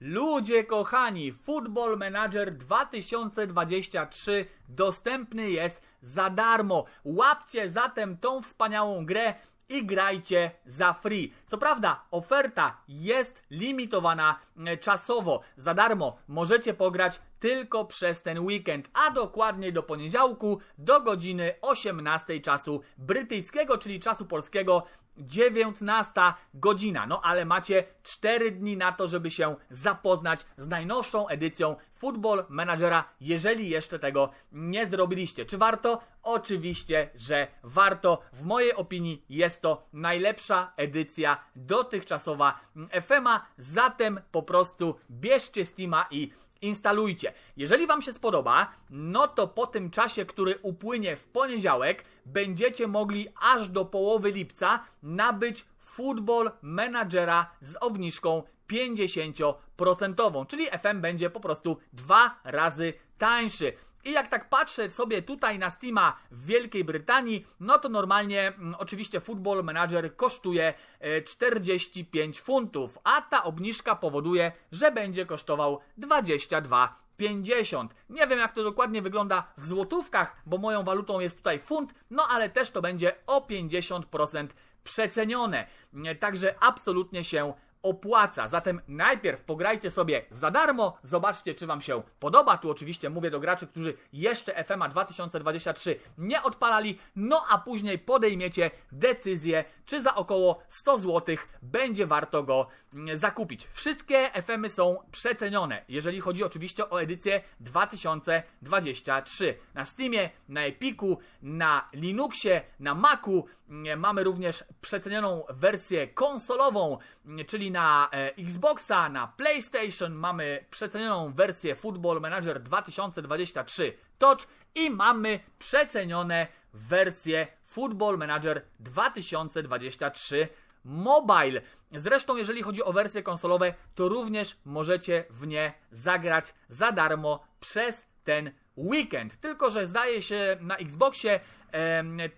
Ludzie kochani, Football Manager 2023 dostępny jest za darmo. Łapcie zatem tą wspaniałą grę i grajcie za free. Co prawda, oferta jest limitowana e, czasowo. Za darmo możecie pograć tylko przez ten weekend, a dokładniej do poniedziałku do godziny 18 czasu brytyjskiego, czyli czasu polskiego 19 godzina. No ale macie 4 dni na to, żeby się zapoznać z najnowszą edycją Football Managera, jeżeli jeszcze tego nie zrobiliście. Czy warto? Oczywiście, że warto. W mojej opinii jest to najlepsza edycja dotychczasowa FMA, zatem po prostu bierzcie Steama i instalujcie. Jeżeli Wam się spodoba, no to po tym czasie, który upłynie w poniedziałek, będziecie mogli aż do połowy lipca nabyć Football Managera z obniżką 50%, czyli FM będzie po prostu dwa razy tańszy. I jak tak patrzę sobie tutaj na Steama w Wielkiej Brytanii, no to normalnie mm, oczywiście Football Manager kosztuje e, 45 funtów, a ta obniżka powoduje, że będzie kosztował 22,50. Nie wiem jak to dokładnie wygląda w złotówkach, bo moją walutą jest tutaj funt, no ale też to będzie o 50% przecenione. E, Także absolutnie się opłaca. Zatem najpierw pograjcie sobie za darmo, zobaczcie czy Wam się podoba. Tu oczywiście mówię do graczy, którzy jeszcze FMA 2023 nie odpalali, no a później podejmiecie decyzję, czy za około 100 zł będzie warto go mm, zakupić. Wszystkie FMy są przecenione, jeżeli chodzi oczywiście o edycję 2023. Na Steamie, na Epiku, na Linuxie, na Macu mm, mamy również przecenioną wersję konsolową, mm, czyli na e, Xboxa, na PlayStation mamy przecenioną wersję Football Manager 2023 Touch i mamy przecenione wersje Football Manager 2023 Mobile. Zresztą, jeżeli chodzi o wersje konsolowe, to również możecie w nie zagrać za darmo przez ten weekend. Tylko, że zdaje się na Xboxie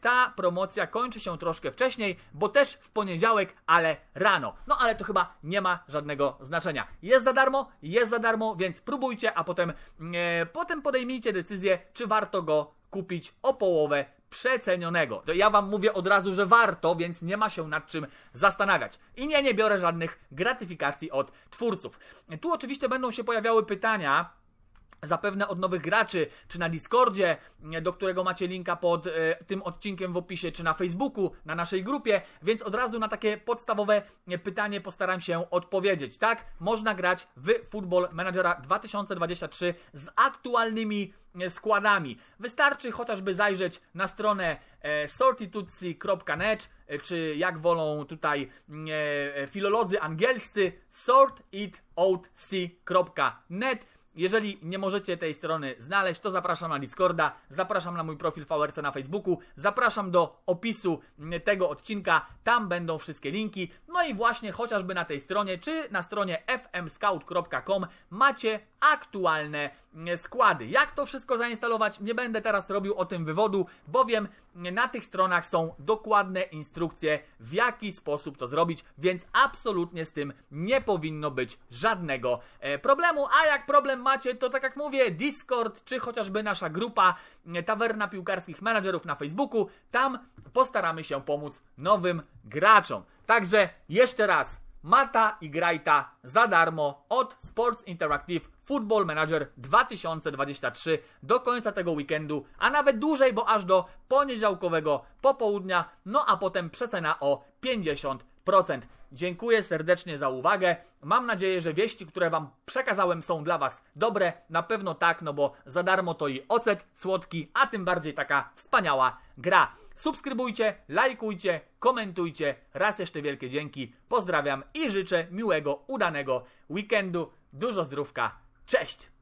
ta promocja kończy się troszkę wcześniej, bo też w poniedziałek, ale rano. No ale to chyba nie ma żadnego znaczenia. Jest za darmo, jest za darmo, więc próbujcie, a potem, e, potem podejmijcie decyzję, czy warto go kupić o połowę przecenionego. To ja wam mówię od razu, że warto, więc nie ma się nad czym zastanawiać. I nie, nie biorę żadnych gratyfikacji od twórców. Tu oczywiście będą się pojawiały pytania, Zapewne od nowych graczy, czy na Discordzie, do którego macie linka pod e, tym odcinkiem w opisie, czy na Facebooku, na naszej grupie, więc od razu na takie podstawowe pytanie postaram się odpowiedzieć. Tak, można grać w Football Managera 2023 z aktualnymi składami. Wystarczy chociażby zajrzeć na stronę e, e, czy jak wolą tutaj e, filolodzy angielscy, sortitoutc.net. Jeżeli nie możecie tej strony znaleźć, to zapraszam na Discorda, zapraszam na mój profil VRC na Facebooku, zapraszam do opisu mm, tego odcinka, tam będą wszystkie linki. No i właśnie chociażby na tej stronie, czy na stronie fmscout.com macie aktualne mm, składy. Jak to wszystko zainstalować? Nie będę teraz robił o tym wywodu, bowiem na tych stronach są dokładne instrukcje, w jaki sposób to zrobić, więc absolutnie z tym nie powinno być żadnego e, problemu. A jak problem macie, to tak jak mówię, Discord, czy chociażby nasza grupa e, Tawerna Piłkarskich Menadżerów na Facebooku, tam postaramy się pomóc nowym graczom. Także jeszcze raz, Mata i Grajta za darmo od Sports Interactive Football Manager 2023 do końca tego weekendu, a nawet dłużej, bo aż do poniedziałkowego popołudnia, no a potem przecena o 50%. Dziękuję serdecznie za uwagę. Mam nadzieję, że wieści, które Wam przekazałem, są dla Was dobre. Na pewno tak, no bo za darmo to i ocet słodki, a tym bardziej taka wspaniała gra. Subskrybujcie, lajkujcie, komentujcie. Raz jeszcze wielkie dzięki. Pozdrawiam i życzę miłego, udanego weekendu. Dużo zdrówka. Cześć!